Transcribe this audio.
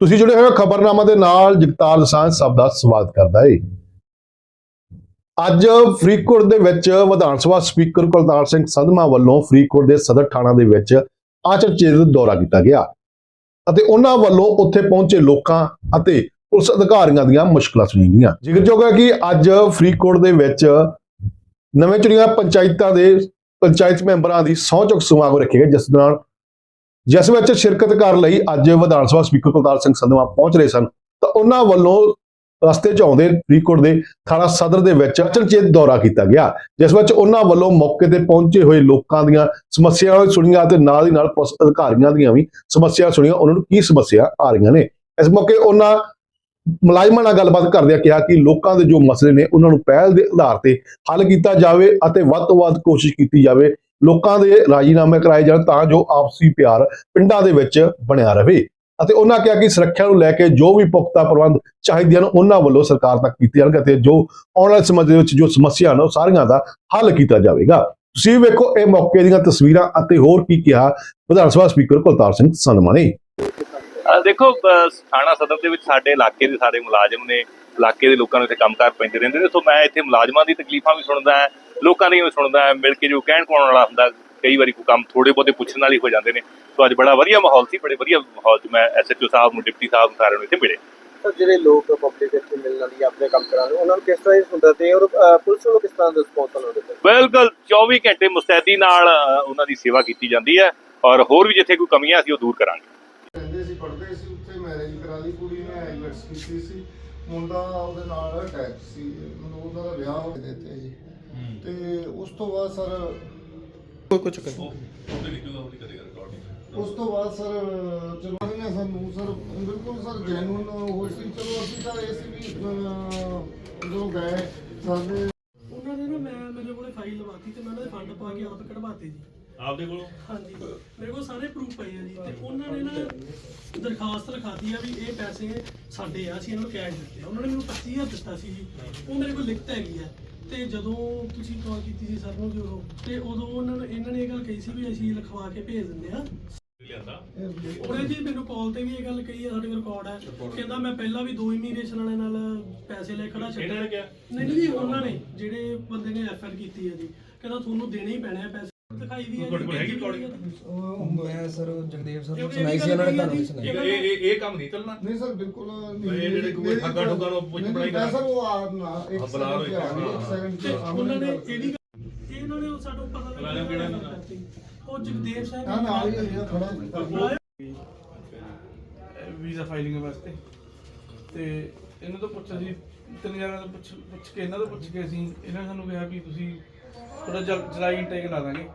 ਤੁਸੀਂ ਜੁੜੇ ਹੋਏ ਖਬਰਨਾਮਾ ਦੇ ਨਾਲ, ਜਗਤਾਰ ਦਸਾਂਝ ਸਭ ਦਾ ਸਵਾਗਤ ਕਰਦਾ ਏ। ਅੱਜ ਫਰੀਦਕੋਟ ਦੇ ਵਿੱਚ ਵਿਧਾਨ ਸਭਾ ਸਪੀਕਰ ਕੁਲਤਾਰ ਸਿੰਘ ਸੰਧਮਾ ਵੱਲੋਂ ਫਰੀਦਕੋਟ ਦੇ ਸਦਰ ਥਾਣਾ ਦੇ ਵਿੱਚ ਆਚਰਚੇਤ ਦੌਰਾ ਕੀਤਾ ਗਿਆ ਅਤੇ ਉਹਨਾਂ ਵੱਲੋਂ ਉੱਥੇ ਪਹੁੰਚੇ ਲੋਕਾਂ ਅਤੇ ਪੁਲਿਸ ਅਧਿਕਾਰੀਆਂ ਦੀਆਂ ਮੁਸ਼ਕਲਾਂ ਸੁਣੀਆਂ ਗਈਆਂ। ਜ਼ਿਕਰਯੋਗ ਹੈ ਕਿ ਅੱਜ ਫਰੀਦਕੋਟ ਦੇ ਵਿੱਚ ਨਵੇਂ ਚੁਣੀਆਂ ਪੰਚਾਇਤਾਂ ਦੇ ਪੰਚਾਇਤ ਮੈਂਬਰਾਂ ਦੀ ਸਹੁੰ ਚੁੱਕ ਸਮਾਗਮ ਰੱਖੇ ਗਏ, ਜਿਸ ਦੌਰਾਨ ਜਿਸ ਵਿੱਚ ਸ਼ਿਰਕਤ ਕਰਨ ਲਈ ਅੱਜ ਵਿਧਾਨ ਸਭਾ ਸਪੀਕਰ ਕੁਲਤਾਰ ਸਿੰਘ ਸੰਧਵਾ ਪਹੁੰਚ ਰਹੇ ਸਨ, ਤਾਂ ਉਹਨਾਂ ਵੱਲੋਂ ਰਸਤੇ 'ਚ ਆਉਂਦੇ ਫਰੀਦਕੋਟ ਦੇ ਥਾਣਾ ਸਦਰ ਦੇ ਵਿੱਚ ਅਚਨਚੇਤ ਦੌਰਾ ਕੀਤਾ ਗਿਆ, ਜਿਸ ਵਿੱਚ ਉਹਨਾਂ ਵੱਲੋਂ ਮੌਕੇ ਤੇ ਪਹੁੰਚੇ ਹੋਏ ਲੋਕਾਂ ਦੀਆਂ ਸਮੱਸਿਆਵਾਂ ਸੁਣੀਆਂ ਤੇ ਨਾਲ ਹੀ ਨਾਲ ਪੁਲਿਸ ਅਧਿਕਾਰੀਆਂ ਦੀਆਂ ਵੀ ਸਮੱਸਿਆ ਸੁਣੀਆਂ, ਉਹਨਾਂ ਨੂੰ ਕੀ ਸਮੱਸਿਆ ਆ ਰਹੀਆਂ ਨੇ। ਇਸ ਮੌਕੇ ਉਹਨਾਂ ਮੁਲਾਜ਼ਮਾਂ ਨਾਲ ਗੱਲਬਾਤ ਕਰਦਿਆਂ ਕਿਹਾ ਕਿ ਲੋਕਾਂ ਦੇ ਜੋ ਮਸਲੇ ਨੇ, ਉਹਨਾਂ ਨੂੰ ਪਹਿਲ ਦੇ ਆਧਾਰ ਤੇ ਹੱਲ ਕੀਤਾ ਜਾਵੇ ਅਤੇ ਵੱਧ ਤੋਂ ਵੱਧ ਕੋਸ਼ਿਸ਼ ਕੀਤੀ ਜਾਵੇ ਲੋਕਾਂ ਦੇ ਰਾਜੀਨਾਮੇ ਕਰਾਏ ਜਾਣ ਤਾਂ ਜੋ ਆਪਸੀ ਪਿਆਰ ਪਿੰਡਾਂ ਦੇ ਵਿੱਚ ਬਣਿਆ ਰਹੇ। ਅਤੇ ਉਹਨਾਂ ਕਿਹਾ ਕਿ ਸੁਰੱਖਿਆ ਨੂੰ ਲੈ ਕੇ ਜੋ ਵੀ ਪੁਖਤਾ ਪ੍ਰਬੰਧ ਚਾਹੀਦੇ ਹਨ ਉਹਨਾਂ ਵੱਲੋਂ ਸਰਕਾਰ ਤੱਕ ਕੀਤੇ ਜਾਣ ਅਤੇ ਜੋ ਆਉਣ ਵਾਲੇ ਸਮੇਂ ਦੇ ਵਿੱਚ ਜੋ ਸਮੱਸਿਆ ਹਨ ਉਹ ਸਾਰੀਆਂ ਦਾ ਹੱਲ ਕੀਤਾ ਜਾਵੇਗਾ। ਤੁਸੀਂ ਵੇਖੋ, ਇਹ ਮੌਕੇ ਦੀਆਂ ਤਸਵੀਰਾਂ ਅਤੇ ਹੋਰ ਕੀ ਕਿਹਾ ਵਿਧਾਨ ਸਭਾ ਸਪੀਕਰ ਕੁਲਤਾਰ ਸਿੰਘ ਸੰਧਮਾ ਨੇ ਦੇਖੋ ਥਾਣਾ ਸਦਰ ਦੇ ਵਿੱਚ ਸਾਡੇ ਇਲਾਕੇ ਦੇ ਸਾਰੇ ਮੁਲਾਜ਼ਮ ਨੇ ਇਲਾਕੇ ਦੇ ਲੋਕਾਂ ਨੂੰ ਇੱਥੇ ਕੰਮਕਾਰ ਪੈਂਦੇ ਰਹਿੰਦੇ ਨੇ। ਸੋ ਮੈਂ ਇੱਥੇ ਮੁਲਾਜ਼ਮਾਂ ਦੀ ਤਕਲੀਫਾਂ ਵੀ ਸੁਣਦਾ ਹਾਂ ਲੋਕਾਂ ਦੀਆਂ ਵੀ ਸੁਣਦਾ ਹਾਂ ਮਿਲ ਕੇ ਜੋ ਕਹਿਣ ਕੋਣ ਵਾਲਾ ਹੁੰਦਾ ਕਈ ਵਾਰੀ ਕੋਈ ਕੰਮ ਥੋੜੇ ਬਹੁਤੇ ਪੁੱਛਣ ਵਾਲੀ ਹੋ ਜਾਂਦੇ ਨੇ। ਸੋ ਅੱਜ ਬੜਾ ਵਧੀਆ ਮਾਹੌਲ ਸੀ ਬੜੇ ਵਧੀਆ ਮਾਹੌਲ 'ਚ ਮੈਂ ਐਸਐਚਓ ਸਾਹਿਬ ਨੂੰ ਡਿਪਟੀ ਸਾਹਿਬ ਨੂੰ ਸਾਰਿਆਂ ਨੂੰ ਇੱਥੇ ਮਿਲੇ। ਤਾਂ ਜਿਹੜੇ ਲੋਕ ਪਬਲਿਕ ਇੱਥੇ ਮਿਲਣ ਵਾਲੀ ਆਪਣੇ ਕੰਮ ਕਰਾਉਣ ਉਹਨਾਂ ਨੂੰ ਕਿਸ ਤਰ੍ਹਾਂ ਹੁੰਦਾ ਤੇ ਔਰ ਪੁਲਿਸ ਵੱਲੋਂ ਕਿਸ ਤਰ੍ਹਾਂ ਦਾ ਰਿਸਪੌਂਸ ਉਹਨਾਂ ਦੇ ਉੱਤੇ? ਬਿਲਕੁਲ 24 ਘੰਟੇ ਮੁਸਤੈਦੀ ਨਾਲ ਉਹਨਾਂ ਦੀ ਸੇਵਾ ਕੀਤੀ ਜਾਂਦੀ ਹੈ ਔਰ ਹੋਰ ਵੀ ਜਿੱਥੇ ਕੋਈ ਕਮੀਆਂ ਸੀ ਉਹ ਦੂਰ ਕਰਾਂਗੇ ਰਹਿੰਦੇ ਸੀ ਪੜ੍ਹਦੇ ਸੀ ਉੱਥੇ ਮੈਰਿਜ ਕਰਾ ਲਈ ਕੁੜੀ ਆਈਲੈਟਸ ਕੀਤੀ ਸੀ। ਮੁੰਡਾ ਉਹਦੇ ਨਾਲ ਅਟੈਚ ਸੀ। ਮਤਲਬ ਉਹਨਾਂ ਦਾ ਵਿਆਹ ਹੋ ਗਿਆ ਤੇ ਜੀ। ਤੇ ਉਸ ਤੋਂ ਬਾਅਦ ਸਰ ਉਸ ਤੋਂ ਬਾਅਦ ਸਰ ਚਲੋ ਨੇ ਸਾਨੂੰ ਸਰ ਬਿਲਕੁਲ ਸਰ ਜੈਨੂਨ ਹੋ ਸੀ। ਚਲੋ ਅਸੀਂ ਤਾਂ ਇਹ ਸੀ ਵੀ ਅਹ, ਜੋ ਗਏ ਸਾਡੇ ਉਹਨਾਂ ਨੇ ਨਾ ਮੈਂ ਮੇਰੇ ਕੋਲੇ ਫਾਈਲ ਲਵਾਤੀ ਤੇ ਮੈਂ ਉਹਨਾਂ ਦੇ ਫੰਡ ਪਾ ਕੇ ਆਪ ਕਢਵਾਤੇ ਜੀ। ਆਪਦੇ ਕੋਲੋਂ? ਹਾਂਜੀ। ਮੇਰੇ ਕੋਲ ਸਾਰੇ ਪ੍ਰੂਫ ਪਏ ਆ ਜੀ। ਤੇ ਉਹਨਾਂ ਨੇ ਨਾ ਦਰਖਾਸਤ ਲਿਖਾਤੀ ਆ ਵੀ ਇਹ ਪੈਸੇ ਸਾਡੇ ਆ ਅਸੀਂ ਇਹਨਾਂ ਨੂੰ ਕੈਸ਼ ਦਿੱਤੇ ਆ। ਉਹਨਾਂ ਨੇ ਮੈਨੂੰ 25000 ਦਿੱਤਾ ਸੀ ਜੀ। ਉਹ ਮੇਰੇ ਕੋਲ ਲਿਖਤ ਹੈਗੀ ਆ। ਤੇ ਜਦੋਂ ਤੁਸੀਂ ਕਾਲ ਕੀਤੀ ਸੀ ਸਰ ਨੂੰ ਜਦੋਂ ਤੇ ਉਦੋਂ ਉਹਨਾਂ ਨੇ ਇਹਨਾਂ ਨੇ ਇਹ ਗੱਲ ਕਹੀ ਸੀ ਵੀ ਅਸੀਂ ਲਿਖਵਾ ਕੇ ਭੇਜ ਦਿੰਦੇ ਆ। ਉਹਨੇ ਜੀ ਮੈਨੂੰ ਕਾਲ ਤੇ ਵੀ ਇਹ ਗੱਲ ਕਹੀ ਹੈ ਸਾਡੇ ਕੋਲ ਰਿਕਾਰਡ ਹੈ ਕਹਿੰਦਾ ਮੈਂ ਪਹਿਲਾਂ ਵੀ ਦੋ ਇਮੀਗ੍ਰੇਸ਼ਨ ਵਾਲੇ ਨਾਲ ਪੈਸੇ ਲੈ ਖੜਾ ਛੱਡਿਆ ਇਹਨਾਂ ਨੇ ਕਿਹਾ? ਨਹੀਂ ਨਹੀਂ ਜੀ ਉਹਨਾਂ ਨੇ ਜਿਹੜੇ ਬੰਦੇ ਨੇ ਐਫਆਰ ਕੀਤੀ ਹੈ ਜੀ। ਕਹਿੰਦਾ ਤੁਹਾਨੂੰ ਦੇਣੇ ਹੀ ਪੈਣੇ ਆ ਪੈਸੇ। ਦਿਖਾਈ ਵੀ ਹੈ ਤੁਹਾਡੇ ਕੋਲ ਹੈਗੀ recording? ਉਹ ਮੈਂ ਸਰ ਜਗਦੇਵ ਸਰ ਨੂੰ ਕਿਉਂਕਿ ਸੁਣਾਈ ਸੀ ਉਹਨਾਂ ਨੇ ਤੁਹਾਨੂੰ ਵੀ ਸੁਣਾਈ। ਇਹ ਇਹ ਇਹ ਕੰਮ ਨਹੀਂ ਚੱਲਣਾ ਨਹੀਂ ਸਰ ਬਿਲਕੁਲ ਇਹ ਜਿਹੜੇ ਕੋਈ ਠੱਗਾ ਠੁੱਗਾ ਨੂੰ ਪੁੱਛ ਪੜਾਈ ਕਰਾ- ਸਰ ਉਹ ਆ ਨਾ ਇੱਕ ਹਾਂ, ਬੁਲਾ ਲਓ ਸੈਕਿੰਡ ਇੱਕ, ਇੱਕ ਸੈਕਿੰਡ ਤੇ ਉਹਨਾਂ ਨੇ ਇਹ ਵੀ ਇਹਨਾਂ ਨੇ ਸਾਨੂੰ ਪਤਾ ਬੁਲਾਇਆ ਕਿਹੜਾ ਇਹਨਾਂ ਦਾ? ਉਹ ਜਗਦੇਵ ਸਿੰਘ ਹਾਂ ਨਾਲ ਹੀ ਹੋਇਆ ਖੜਾ ਬੁਲਾਇਆ। ਵੀਜ਼ਾ ਫਾਈਲਿੰਗ ਵਾਸਤੇ। ਤੇ ਇਹਨਾਂ ਤੋਂ ਪੁੱਛਿਆ ਸੀ ਤਿੰਨ ਜਣਿਆਂ ਤੋਂ ਪੁੱਛ ਪੁੱਛ ਕੇ ਇਹਨਾਂ ਤੋਂ ਪੁੱਛ ਕੇ ਅਸੀਂ ਇਹਨਾਂ ਨੇ ਸਾਨੂੰ ਕਿਹਾ ਵੀ ਤੁਸੀਂ ਥੋੜਾ ਜੁਲਾਈ ਇਨਟੇਕ ਲਾ ਦਾਂਗੇ।